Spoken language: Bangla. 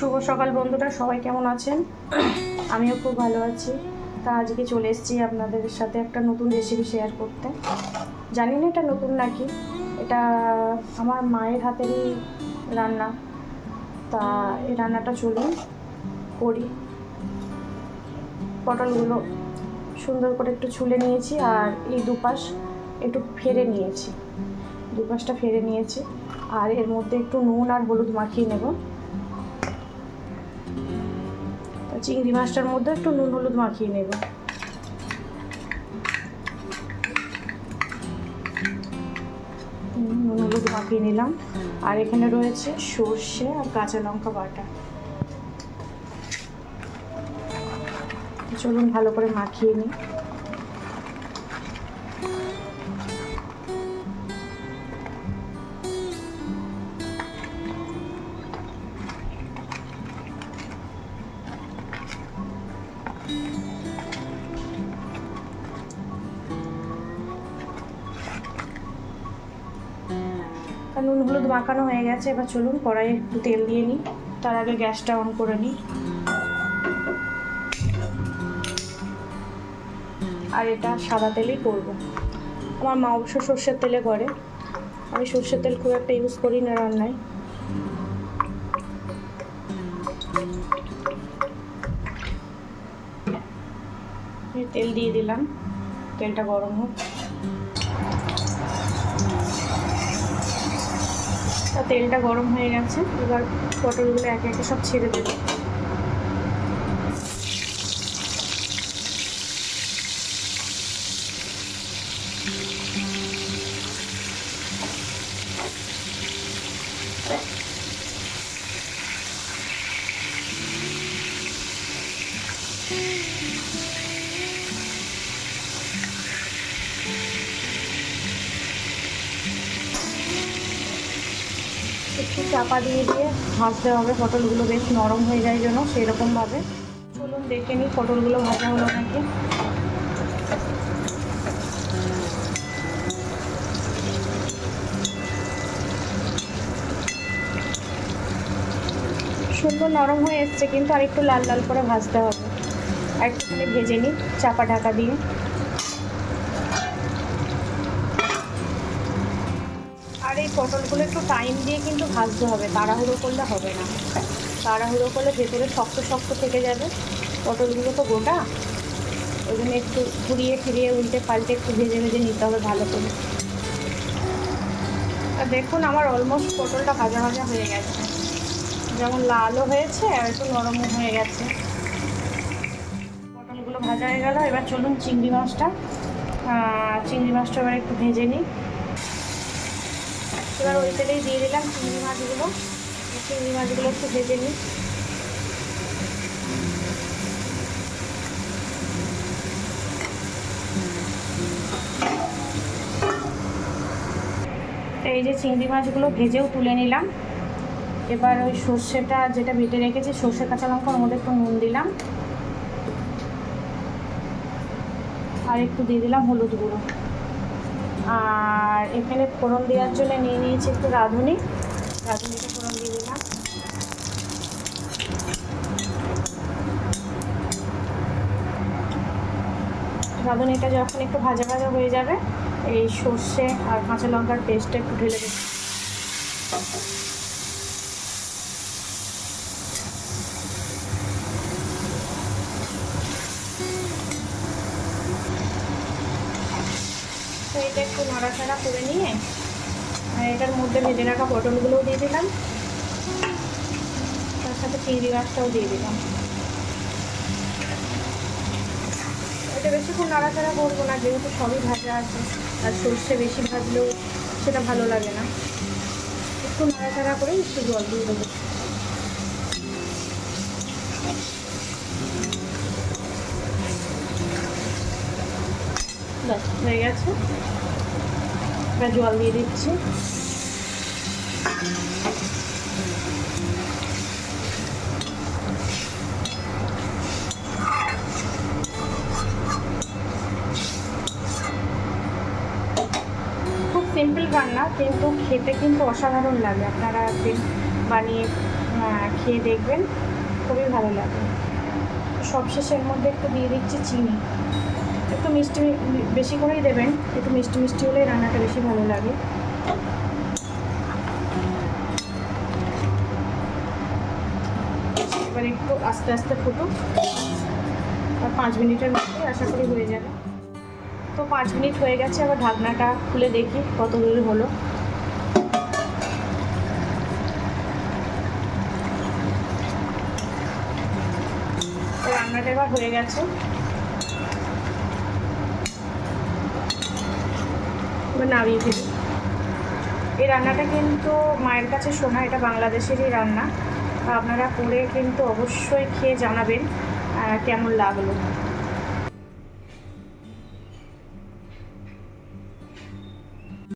শুভ সকাল বন্ধুরা, সবাই কেমন আছেন? আমিও খুব ভালো আছি। তা আজকে চলে এসেছি আপনাদের সাথে একটা নতুন রেসিপি শেয়ার করতে। জানি না এটা নতুন নাকি, এটা আমার মায়ের হাতেরই রান্না। তা এই রান্নাটা চলুন করি। পটলগুলো সুন্দর করে একটু ছুলে নিয়েছি আর এই দুপাশ একটু ফেরে নিয়েছি। দুপাশটা ফেরে নিয়েছি আর এর মধ্যে একটু নুন আর হলুদ মাখিয়ে নেব। চিংড়ি মাছটার মধ্যে একটু নুন হলুদ মাখিয়ে নেব। নুন হলুদ মাখিয়ে নিলাম। আর এখানে রয়েছে সর্ষে আর কাঁচা লঙ্কা বাটা। চলুন ভালো করে মাখিয়ে নিই। নুন হলুদ মাখানো হয়ে গেছে, এবার চলুন কড়াইয়ে একটু তেল দিয়ে নিই। তার আগে গ্যাসটা অন করে নিই। আর এটা সাদা তেলেই করব। আমার মা অবশ্য সর্ষের তেলে করে। আমি সর্ষের তেল খুব একটা ইউজ করি না রান্নায়। তেল দিয়ে দিলাম। তেলটা গরম হোক। তা তেলটা গরম হয়ে গেছে। এবার পটলগুলো একে একে সব ছেড়ে দেবো। একটু চাপা দিয়ে দিয়ে ভাজতে হবে। পটলগুলো বেশ নরম হয়ে যায় যেন সেরকমভাবে। চলুন দেখে নিই পটলগুলো ভাজা হলো নাকি। সুন্দর নরম হয়ে এসছে, কিন্তু আর একটু লাল লাল করে ভাজতে হবে। আর একটুখানি ভেজে নিই, চাপা ঢাকা দিয়ে। এই পটলগুলো একটু টাইম দিয়ে কিন্তু ভাজতে হবে, তাড়াহুড়ো করলে হবে না। তাড়াহুড়ো করলে ভেতরে শক্ত শক্ত থেকে যাবে। পটলগুলো তো গোটা। ওই জন্য একটু ঘুরিয়ে ফিরিয়ে উল্টে পাল্টে একটু ভেজে ভেজে নিতে হবে ভালো করে। আর দেখুন আমার অলমোস্ট পটলটা ভাজা ভাজা হয়ে গেছে। যেমন লালও হয়েছে আর একটু নরমও হয়ে গেছে। পটলগুলো ভাজা হয়ে গেল। এবার চলুন চিংড়ি মাছটা চিংড়ি মাছটা এবার একটু ভেজে নিই। এবার ওই তেলেই দিয়ে দিলাম চিংড়ি মাছগুলো। চিংড়ি মাছগুলো একটু ভেজে নিই। এই যে চিংড়ি মাছগুলো ভেজেও তুলে নিলাম। এবার ওই সর্ষেটা যেটা বেটে রেখেছি, সর্ষে, কাঁচা লঙ্কা ওর মধ্যে একটু নুন দিলাম। আর একটু দিয়ে দিলাম হলুদ গুঁড়ো। আর এখানে ফোড়ন দেওয়ার জন্য নিয়ে নিয়েছি একটু রাঁধুনি। রাঁধুনিটা ফোড়ন দিয়ে দিলাম। রাঁধুনিটা যখন একটু ভাজা ভাজা হয়ে যাবে, এই সর্ষে আর কাঁচা লঙ্কার পেস্টটা একটু ঢেলে দেবো। তো এটা একটু নাড়াচাড়া করে নিয়ে আর এটার মধ্যে ভেজে রাখা পটলগুলোও দিয়ে দিলাম। তার সাথে চিংড়ি মাছটাও দিয়ে দিলাম। এটা বেশিক্ষণ নাড়াচাড়া করব না, যেহেতু সবই ভাজা আছে, আর সর্ষে বেশি ভাজলেও সেটা ভালো লাগে না। একটু নাড়াচাড়া করে একটু জল দিয়ে দেবো। হয়ে গেছে। এবার জল দিয়ে দিচ্ছি। খুব সিম্পল রান্না, কিন্তু খেতে কিন্তু অসাধারণ লাগে। আপনারা একদিন বানিয়ে খেয়ে দেখবেন, খুবই ভালো লাগে। সবশেষে এর মধ্যে একটু দিয়ে দিচ্ছি চিনি। একটু মিষ্টি বেশি করেই দেবেন। একটু মিষ্টি মিষ্টি হলে রান্নাটা বেশি ভালো লাগে। এবার একটু আস্তে আস্তে ফুটুক। আর পাঁচ মিনিটের মধ্যে আশা করি হয়ে যাবে। তো পাঁচ মিনিট হয়ে গেছে আবার ঢাকনাটা খুলে দেখি কত দূর হলো। রান্নাটা এবার হয়ে গেছে। এবার নামিয়ে ফেলি এই রান্নাটা কিন্তু মায়ের কাছে শোনা, এটা বাংলাদেশেরই রান্না। আপনারা করে কিন্তু অবশ্যই খেয়ে জানাবেন কেমন লাগল।